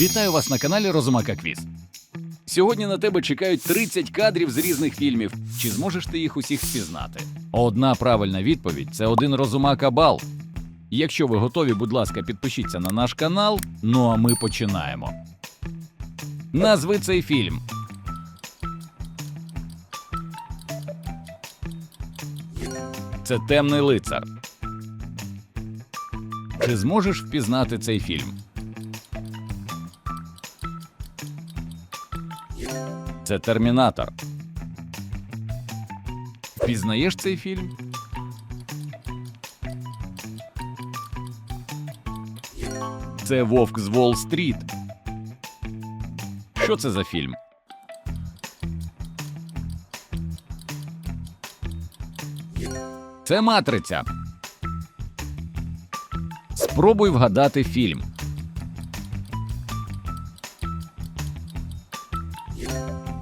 Вітаю вас на каналі Розумака Квіз. Сьогодні на тебе чекають 30 кадрів з різних фільмів. Чи зможеш ти їх усіх впізнати? Одна правильна відповідь це один Розумака бал. Якщо ви готові, будь ласка, підпишіться на наш канал. Ну а ми починаємо. Назви цей фільм. Це темний лицар. Чи зможеш впізнати цей фільм? Це Термінатор. Впізнаєш цей фільм? Це Вовк з Уолл-стріт. Що це за фільм? Це матриця. Спробуй вгадати фільм.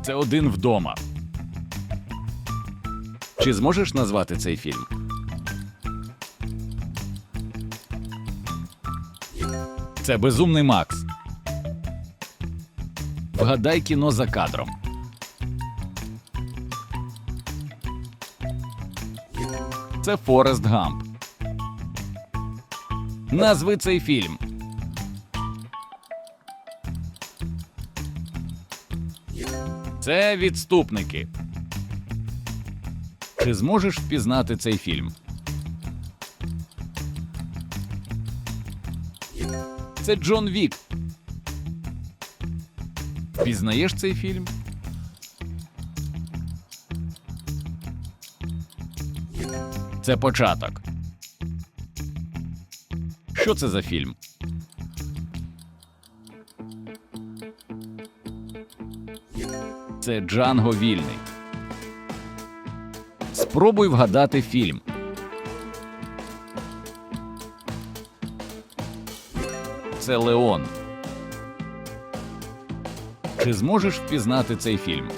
Це один вдома. Чи зможеш назвати цей фільм? Це безумний Макс. Вгадай кіно за кадром. Це Форест Гамп. Назви цей фільм. Це відступники. Чи зможеш впізнати цей фільм? Це Джон Вік. Впізнаєш цей фільм? Це початок. Що це за фільм? Це Джанго Вільний. Спробуй вгадати фільм. Це Леон. Чи зможеш впізнати цей фільм?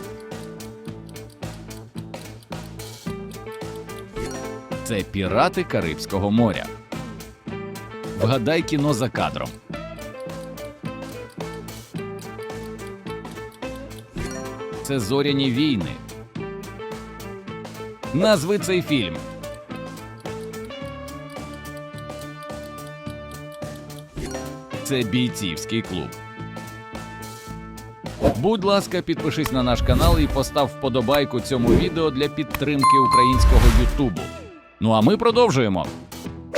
Це Пірати Карибського моря. Вгадай кіно за кадром. Це зоряні війни. Назви цей фільм. Це бійцівський клуб. Будь ласка, підпишись на наш канал і постав вподобайку цьому відео для підтримки українського Ютубу. Ну а ми продовжуємо.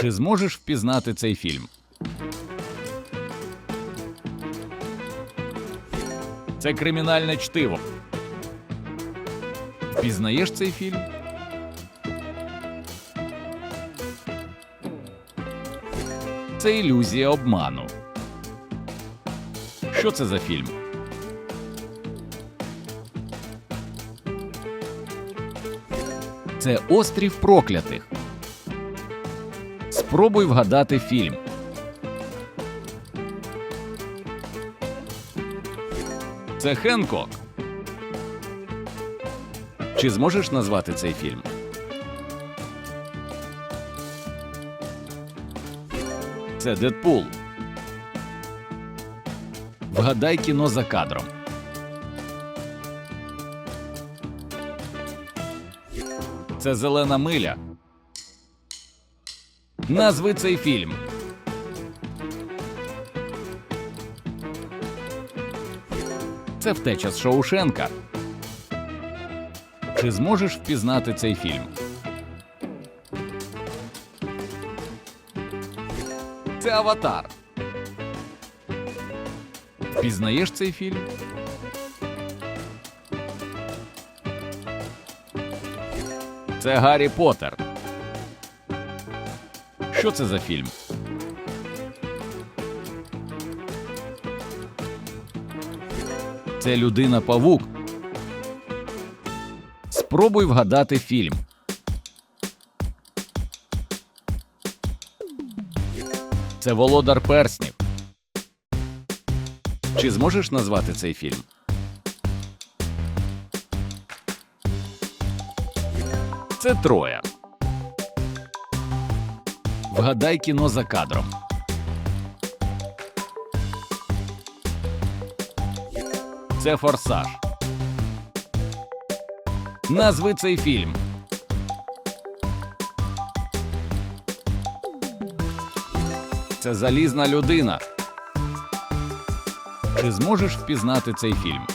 Чи зможеш впізнати цей фільм? Це кримінальне чтиво. Впізнаєш цей фільм? Це ілюзія обману. Що це за фільм? Це Острів проклятих. Спробуй вгадати фільм. Це Хенкок. Чи зможеш назвати цей фільм? Це Дедпул. Вгадай кіно за кадром. Це зелена миля. Назви цей фільм. Це втеча з Шоушенка. Чи зможеш впізнати цей фільм? Це Аватар. Впізнаєш цей фільм? Це Гаррі Поттер. Що це за фільм? Це людина павук. Спробуй вгадати фільм. Це Володар Перснів. Чи зможеш назвати цей фільм? Це троє. Вгадай кіно за кадром. Це форсаж. Назви цей фільм. Це залізна людина. Ти зможеш впізнати цей фільм?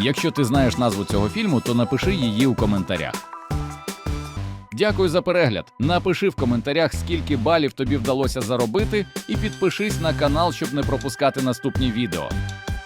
Якщо ти знаєш назву цього фільму, то напиши її у коментарях. Дякую за перегляд. Напиши в коментарях, скільки балів тобі вдалося заробити, і підпишись на канал, щоб не пропускати наступні відео.